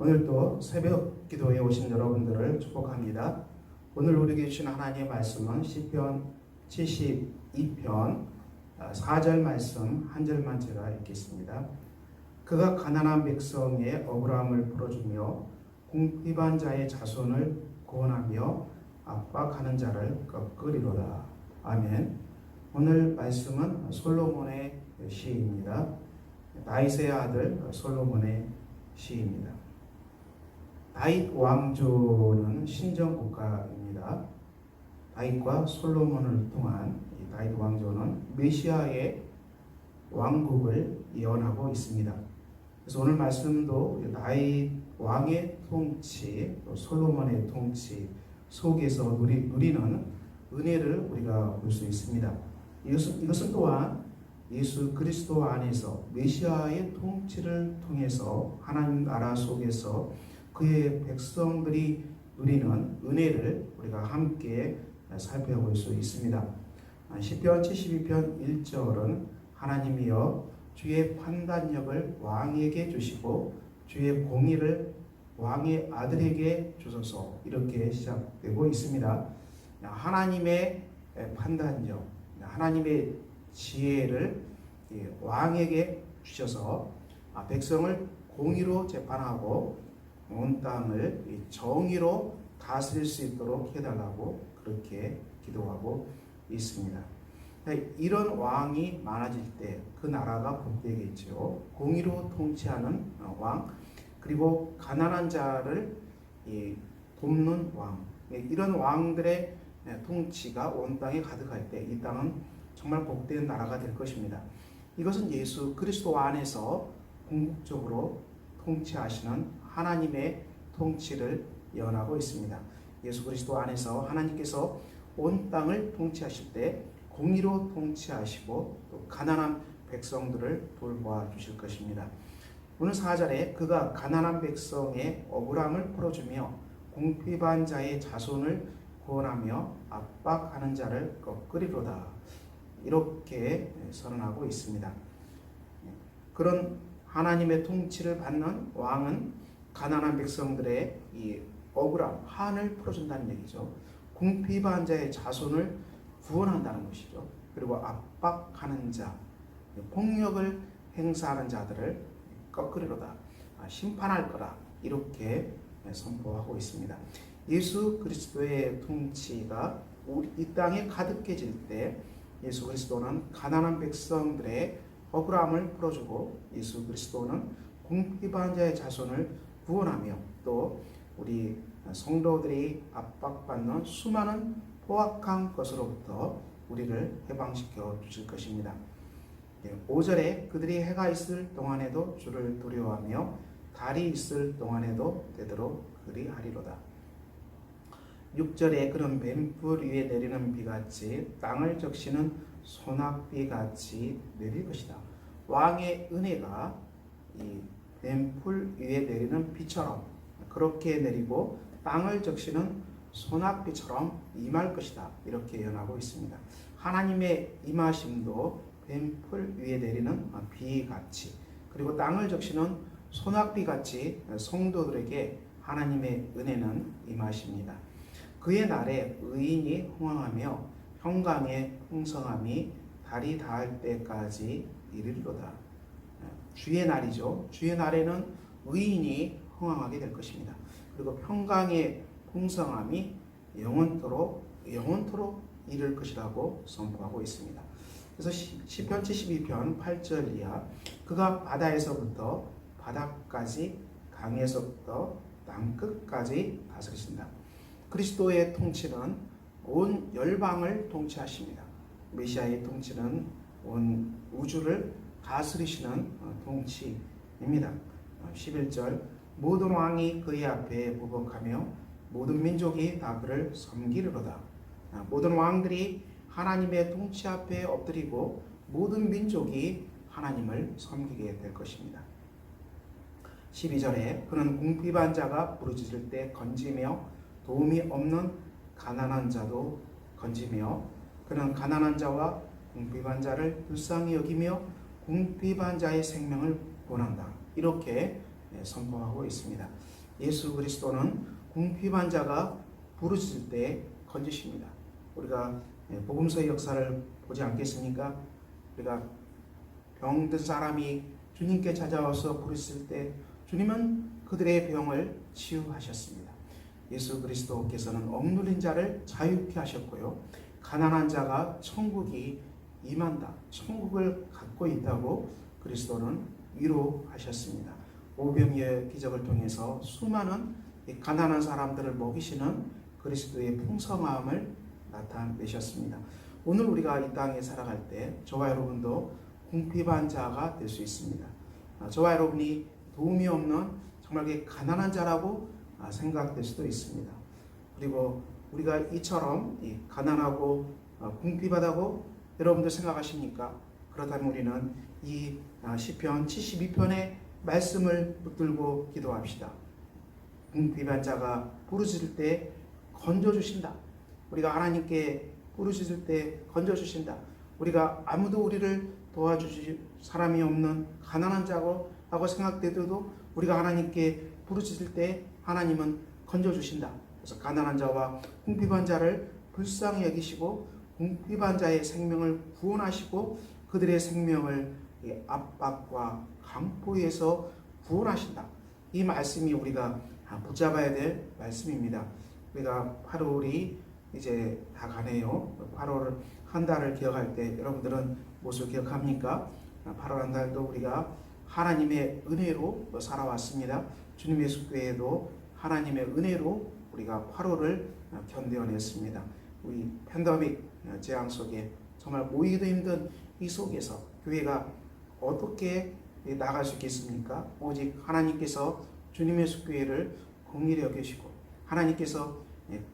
오늘도 새벽 기도에 오신 여러분들을 축복합니다. 오늘 우리에게 주신 하나님의 말씀은 시편 72편 4절 말씀 한 절만 제가 읽겠습니다. 그가 가난한 백성의 억울함을 풀어주며 궁핍한 자의 자손을 구원하며 압박하는 자를 꺾으리로다. 아멘. 오늘 말씀은 솔로몬의 시입니다. 다윗의 아들 솔로몬의 시입니다. 다윗 왕조는 신정 국가입니다. 다윗과 솔로몬을 통한 이 다윗 왕조는 메시아의 왕국을 예언하고 있습니다. 그래서 오늘 말씀도 다윗 왕의 통치, 또 솔로몬의 통치 속에서 누리, 누리는 은혜를 우리가 볼 수 있습니다. 이것은, 이것은 또한 예수 그리스도 안에서 메시아의 통치를 통해서 하나님 나라 속에서 그의 백성들이 누리는 은혜를 우리가 함께 살펴볼 수 있습니다. 10편 72편 1절은 하나님이여 주의 판단력을 왕에게 주시고 주의 공의를 왕의 아들에게 주소서 이렇게 시작되고 있습니다. 하나님의 판단력, 하나님의 지혜를 왕에게 주셔서 백성을 공의로 재판하고 온 땅을 정의로 다스릴 수 있도록 해달라고 그렇게 기도하고 있습니다. 이런 왕이 많아질 때 그 나라가 복되겠죠. 공의로 통치하는 왕, 그리고 가난한 자를 돕는 왕, 이런 왕들의 통치가 온 땅에 가득할 때 이 땅은 정말 복된 나라가 될 것입니다. 이것은 예수 그리스도 안에서 궁극적으로 통치하시는 하나님의 통치를 예언하고 있습니다. 예수 그리스도 안에서 하나님께서 온 땅을 통치하실 때 공의로 통치하시고 또 가난한 백성들을 돌보아 주실 것입니다. 오늘 4절에 그가 가난한 백성의 억울함을 풀어주며 공핍한 자의 자손을 구원하며 압박하는 자를 꺾으리로다. 이렇게 선언하고 있습니다. 그런 하나님의 통치를 받는 왕은 가난한 백성들의 이 억울함, 한을 풀어준다는 얘기죠. 궁핍한 자의 자손을 구원한다는 것이죠. 그리고 압박하는 자, 폭력을 행사하는 자들을 꺾으리로다. 심판할 거라. 이렇게 선포하고 있습니다. 예수 그리스도의 통치가 이 땅에 가득해질 때 예수 그리스도는 가난한 백성들의 억울함을 풀어주고 예수 그리스도는 궁핍한 자의 자손을 구원하며 또 우리 성도들이 압박받는 수많은 포악한 것으로부터 우리를 해방시켜 주실 것입니다. 5절에 그들이 해가 있을 동안에도 주를 두려워하며 달이 있을 동안에도 되도록 그리하리로다. 6절에 그런 뱀불 위에 내리는 비같이 땅을 적시는 소낙비같이 내릴 것이다. 왕의 은혜가 이 뱀풀 위에 내리는 비처럼 그렇게 내리고 땅을 적시는 소낙비처럼 임할 것이다. 이렇게 예언하고 있습니다. 하나님의 임하심도 뱀풀 위에 내리는 비같이 그리고 땅을 적시는 소낙비같이 성도들에게 하나님의 은혜는 임하십니다. 그의 날에 의인이 흥황하며 평강의 풍성함이 달이 닿을 때까지 이르리로다. 주의 날이죠. 주의 날에는 의인이 흥황하게 될 것입니다. 그리고 평강의 풍성함이 영원토록 영원토록 이를 것이라고 선포하고 있습니다. 그래서 시편 72편 8절 이하 그가 바다에서부터 바다까지 강에서부터 땅 끝까지 다스리신다. 그리스도의 통치는 온 열방을 통치하십니다. 메시아의 통치는 온 우주를 다스리시는 통치입니다. 11절 모든 왕이 그의 앞에 부복하며 모든 민족이 다 그를 섬기리로다. 모든 왕들이 하나님의 통치 앞에 엎드리고 모든 민족이 하나님을 섬기게 될 것입니다. 12절에 그는 궁핍한 자가 부르짖을 때 건지며 도움이 없는 가난한 자도 건지며 그는 가난한 자와 궁핍한 자를 불쌍히 여기며 궁핍한 자의 생명을 원한다. 이렇게 예, 선포하고 있습니다. 예수 그리스도는 궁핍한 자가 부르짖을 때 건지십니다. 우리가 예, 복음서의 역사를 보지 않겠습니까? 우리가 병든 사람이 주님께 찾아와서 부르짖을 때 주님은 그들의 병을 치유하셨습니다. 예수 그리스도께서는 억눌린 자를 자유케 하셨고요. 가난한 자가 천국이 임한다. 천국을 갖고 있다고 그리스도는 위로하셨습니다. 오병이의 기적을 통해서 수많은 이 가난한 사람들을 먹이시는 그리스도의 풍성함을 나타내셨습니다. 오늘 우리가 이 땅에 살아갈 때 저와 여러분도 궁핍한 자가 될 수 있습니다. 아, 저와 여러분이 도움이 없는 정말 그 가난한 자라고 아, 생각될 수도 있습니다. 그리고 우리가 이처럼 이 가난하고 어, 궁핍하다고 여러분들 생각하십니까? 그렇다면 우리는 이 아, 시편 72편의 말씀을 붙들고 기도합시다. 궁핍한 자가 부르짖을 때 건져 주신다. 우리가 하나님께 부르짖을 때 건져 주신다. 우리가 아무도 우리를 도와주실 사람이 없는 가난한 자고 하고 생각되도 우리가 하나님께 부르짖을 때 하나님은 건져 주신다. 그래서 가난한 자와 궁핍한 자를 불쌍히 여기시고 궁핍한 자의 생명을 구원하시고 그들의 생명을 이 압박과 강포에서 구원하신다. 이 말씀이 우리가 붙잡아야 될 말씀입니다. 우리가 8월이 이제 다 가네요. 8월 한 달을 기억할 때 여러분들은 무엇을 기억합니까? 8월 한 달도 우리가 하나님의 은혜로 살아왔습니다. 주님의 숙교에도 하나님의 은혜로 우리가 8월을 견뎌냈습니다. 우리 팬데믹 재앙 속에 정말 모이기도 힘든 이 속에서 교회가 어떻게 나갈 수 있겠습니까? 오직 하나님께서 주님의 숙교회를 공의히 여기시고 하나님께서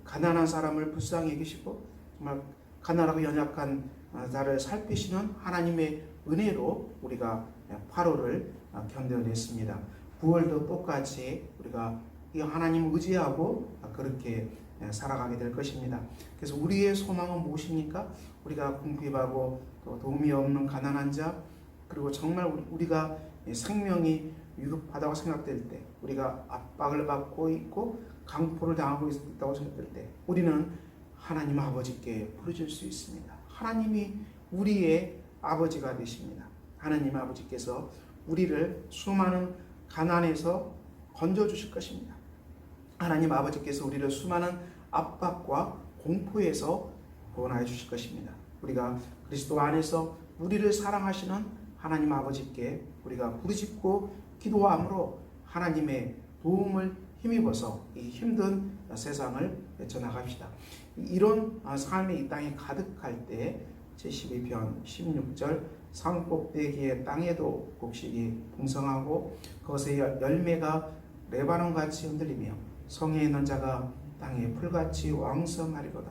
가난한 사람을 불쌍히 여기시고 정말 가난하고 연약한 자를 살피시는 하나님의 은혜로 우리가 8월을 견뎌냈습니다. 9월도 똑같이 우리가 이 하나님 의지하고 그렇게 살아가게 될 것입니다. 그래서 우리의 소망은 무엇입니까? 우리가 궁핍하고 또 도움이 없는 가난한 자 그리고 정말 우리가 생명이 위급하다고 생각될 때 우리가 압박을 받고 있고 강포를 당하고 있다고 생각될 때 우리는 하나님 아버지께 부르질 수 있습니다. 하나님이 우리의 아버지가 되십니다. 하나님 아버지께서 우리를 수많은 가난에서 건져 주실 것입니다. 하나님 아버지께서 우리를 수많은 압박과 공포에서 구원하여 주실 것입니다. 우리가 그리스도 안에서 우리를 사랑하시는 하나님 아버지께 우리가 부르짖고 기도함으로 하나님의 도움을 힘입어서 이 힘든 세상을 헤쳐나갑시다. 이런 삶이 이 땅에 가득할 때 제12편 16절 산 꼭대기의 땅에도 곡식이 풍성하고 그것의 열매가 레바논같이 흔들리며 성에 있는 자가 땅에 풀같이 왕성하리로다.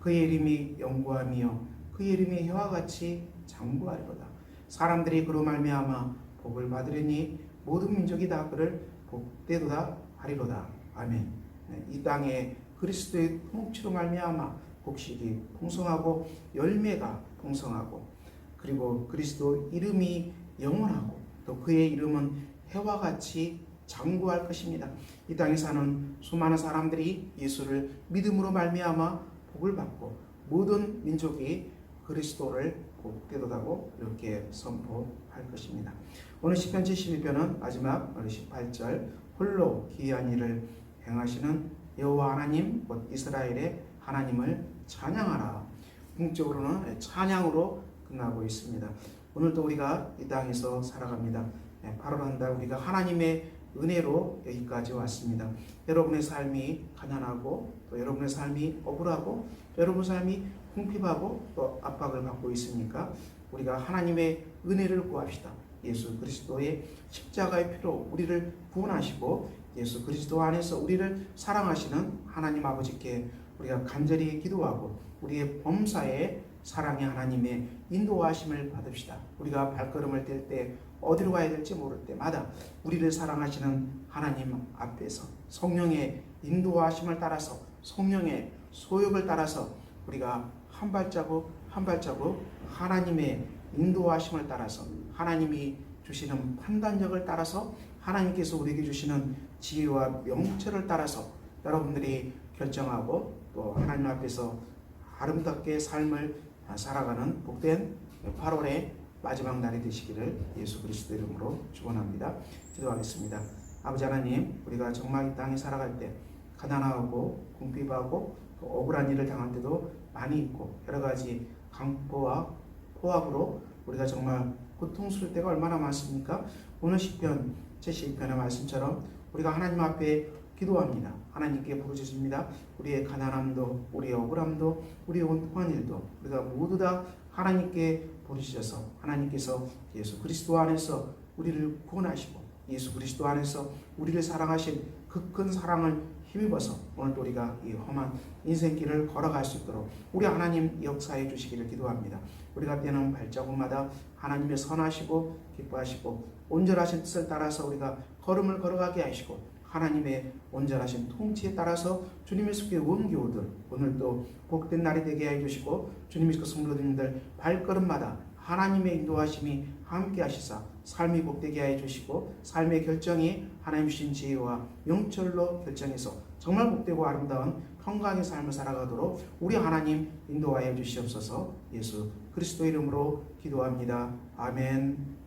그의 이름이 영구하며 그의 이름이 혀와 같이 장구하리로다. 사람들이 그로 말미암아 복을 받으리니 모든 민족이 다 그를 복되도다 하리로다. 아멘. 네, 이 땅에 그리스도의 통치로 말미암아 곡식이 풍성하고 열매가 풍성하고 그리고 그리스도 이름이 영원하고 또 그의 이름은 해와 같이 장구할 것입니다. 이 땅에 사는 수많은 사람들이 예수를 믿음으로 말미암아 복을 받고 모든 민족이 그리스도를 복되도다고 이렇게 선포할 것입니다. 오늘 시편 72편은 마지막 18절 홀로 기이한 일을 행하시는 여호와 하나님 곧 이스라엘의 하나님을 찬양하라. 궁적으로는 찬양으로 끝나고 있습니다. 오늘도 우리가 이 땅에서 살아갑니다. 8월 한달 우리가 하나님의 은혜로 여기까지 왔습니다. 여러분의 삶이 가난하고 또 여러분의 삶이 억울하고 또 여러분의 삶이 궁핍하고 또 압박을 받고 있으니까 우리가 하나님의 은혜를 구합시다. 예수 그리스도의 십자가의 피로 우리를 구원하시고 예수 그리스도 안에서 우리를 사랑하시는 하나님 아버지께 우리가 간절히 기도하고 우리의 범사에 사랑의 하나님의 인도하심을 받읍시다. 우리가 발걸음을 뗄 때 어디로 가야 될지 모를 때마다 우리를 사랑하시는 하나님 앞에서 성령의 인도하심을 따라서 성령의 소욕을 따라서 우리가 한 발자국 한 발자국 하나님의 인도하심을 따라서 하나님이 주시는 판단력을 따라서 하나님께서 우리에게 주시는 지혜와 명철을 따라서 여러분들이 결정하고 또 하나님 앞에서 아름답게 삶을 살아가는 복된 8월의 마지막 날이 되시기를 예수 그리스도 이름으로 축원합니다. 기도하겠습니다. 아버지 하나님, 우리가 정말 이 땅에 살아갈 때 가난하고 궁핍하고 또 억울한 일을 당할 때도 많이 있고 여러 가지 강포와 포압으로 우리가 정말 고통스러울 때가 얼마나 많습니까? 오늘 시편 제1편의 말씀처럼 우리가 하나님 앞에 기도합니다. 하나님께 부르짖습니다. 우리의 가난함도 우리의 억울함도 우리의 온통한 일도 우리가 모두 다 하나님께 부르짖어서 하나님께서 예수 그리스도 안에서 우리를 구원하시고 예수 그리스도 안에서 우리를 사랑하신 그 큰 사랑을 힘입어서 오늘도 우리가 이 험한 인생길을 걸어갈 수 있도록 우리 하나님 역사해 주시기를 기도합니다. 우리가 뛰는 발자국마다 하나님의 선하시고 기뻐하시고 온전하신 뜻을 따라서 우리가 걸음을 걸어가게 하시고 하나님의 온전하신 통치에 따라서 주님의 속에 원교우들 오늘도 복된 날이 되게 해 주시고 주님의 그 성도님들 발걸음마다 하나님의 인도하심이 함께 하시사 삶이 복되게 해 주시고 삶의 결정이 하나님 주신 지혜와 영철로 결정해서 정말 복되고 아름다운 평강의 삶을 살아가도록 우리 하나님 인도하여 주시옵소서 예수 그리스도 이름으로 기도합니다. 아멘.